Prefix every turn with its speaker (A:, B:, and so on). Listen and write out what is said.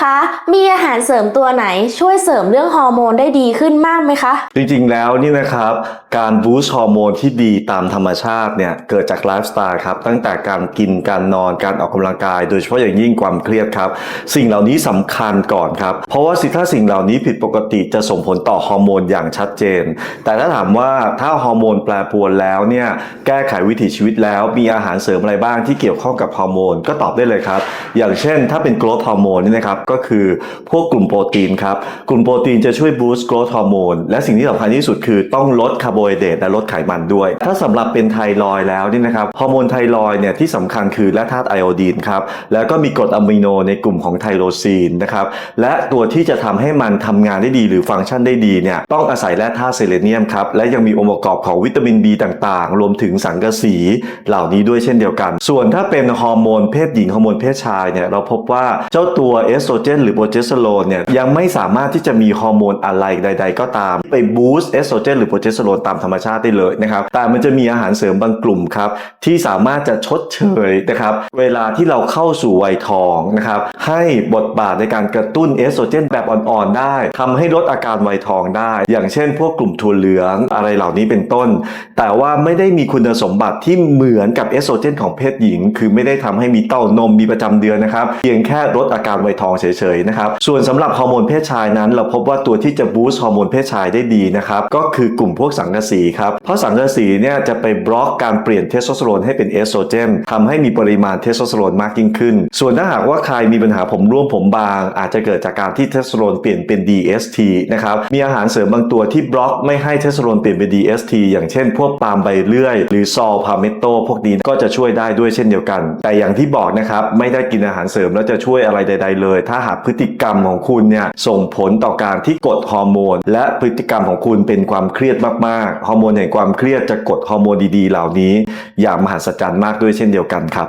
A: คะ มีอาหารเสริมตัวไหนช่วยเสริมเรื่องฮอร์โมนได้ดีขึ้นมากไหมคะ
B: จริงๆ แล้วนี่นะครับ การบูสต์ฮอร์โมนที่ดีตามธรรมชาติเนี่ยเกิดจากไลฟ์สไตล์ครับตั้งแต่การกินการนอนการออกกำลังกาย โดยเฉพาะอย่างยิ่งความเครียดครับ สิ่งเหล่านี้สำคัญก่อนครับ เพราะว่าสิถ้าสิ่งเหล่านี้ผิดปกติจะส่งผลต่อฮอร์โมนอย่างชัดเจน แต่ถ้าถามว่าถ้าฮอร์โมนแปรปรวนแล้วเนี่ยแก้ไขวิถีชีวิตแล้วมีอาหารเสริมอะไรบ้างที่เกี่ยวข้องกับฮอร์โมนก็ตอบได้เลยครับอย่างเช่น ถ้าเป็นโกรทฮอร์โมนนี่นะครับก็คือพวกกลุ่มโปรตีนครับ กลุ่มโปรตีนจะช่วยบูสต์โกรทฮอร์โมนและสิ่งที่สำคัญที่สุดคือต้องลดคาร์โบไฮเดรตและลดไขมันด้วย ถ้าสำหรับเป็นไทรอยแล้วนี่นะครับฮอร์โมนไทรอยเนี่ยที่สำคัญคือและธาตุไอโอดีนครับแล้วก็มีกรดอะมิโนในกลุ่มของไทโรซีนนะครับและตัวที่จะทำให้มันทำงานได้ดีหรือฟังก์ชันได้ดีเนี่ยต้องอาศัยแร่ธาตุเซเลเนียมครับและยังมีองค์ประกอบของวิตามิน B ต่างๆ รวมถึงสังกะสีเหล่านี้ด้วยเช่นเดียวกัน ส่วนถ้าเป็นฮอร์โมนเพศหญิงฮอร์โมนเพศชายเนี่ยเราพบว่าเจ้าตัวเอสโตรเจนหรือโปรเจสเตอโรนเนี่ยยังไม่สามารถที่จะมีฮอร์โมนอะไรใด ๆ ก็ตาม ไปบูสต์เอสโตรเจนหรือโปรเจสเตอโรนตามธรรมชาติได้เลยนะครับแต่มันจะมีอาหารเสริมบางกลุ่มครับที่สามารถจะชดเชยนะครับเวลาที่เราเข้าสู่วัยทองนะครับให้บทบาทในการกระตุ้นเอสโตรเจนแบบอ่อนๆได้ทำให้ลดอาการวัยทองได้ อย่างเช่น พวกกลุ่มถั่วเหลืองอะไรเหล่านี้เป็นต้น แต่ว่าไม่ได้มีคุณสมบัติที่เหมือนกับเอสโตรเจนของเพศหญิง คือไม่ได้ทำให้มีเต้านมมีประจำเดือนนะครับเพียงแค่ลดอาการวัยทองเฉยๆนะครับ ส่วนสำหรับฮอร์โมนเพศชายนั้น เราพบว่าตัวที่จะบูสต์ฮอร์โมนเพศชายได้ดีนะครับ ก็คือกลุ่มพวกสังกะสีครับ เพราะสังกะสีเนี่ยจะไปบล็อกการเปลี่ยนเทสโทสเตอโรนให้เป็นเอสโตรเจนทำให้มีปริมาณเทสโทสเตอโรนมากยิ่งขึ้น ส่วนถ้าหากว่าใครมีปัญหาผมร่วงผมบาง อาจจะเกิดจากการที่เทสโทสเตอโรนเปลี่ยนเป็น DST นะครับ มีอาหารเสริมบางตัวที่บล็อกไม่ให้เทสโทสเตอโรนเปลี่ยนเป็น DST อย่างเช่น พวกปาล์มใบเลื่อย หรือซอลพาเมโตพวกนี้ก็จะช่วยได้ด้วยเช่นเดียวกัน แต่อย่างที่บอกนะครับไม่ได้กินอาหารเสริมแล้วจะช่วยอะไรใด ๆ เลยถ้าหากพฤติกรรมของคุณเนี่ยส่งผลต่อการที่กดฮอร์โมน และพฤติกรรมของคุณเป็นความเครียดมากๆ ฮอร์โมนแห่งความเครียดจะกดฮอร์โมนดีๆ เหล่านี้ อย่างมหัศจรรย์มากด้วยเช่นเดียวกันครับ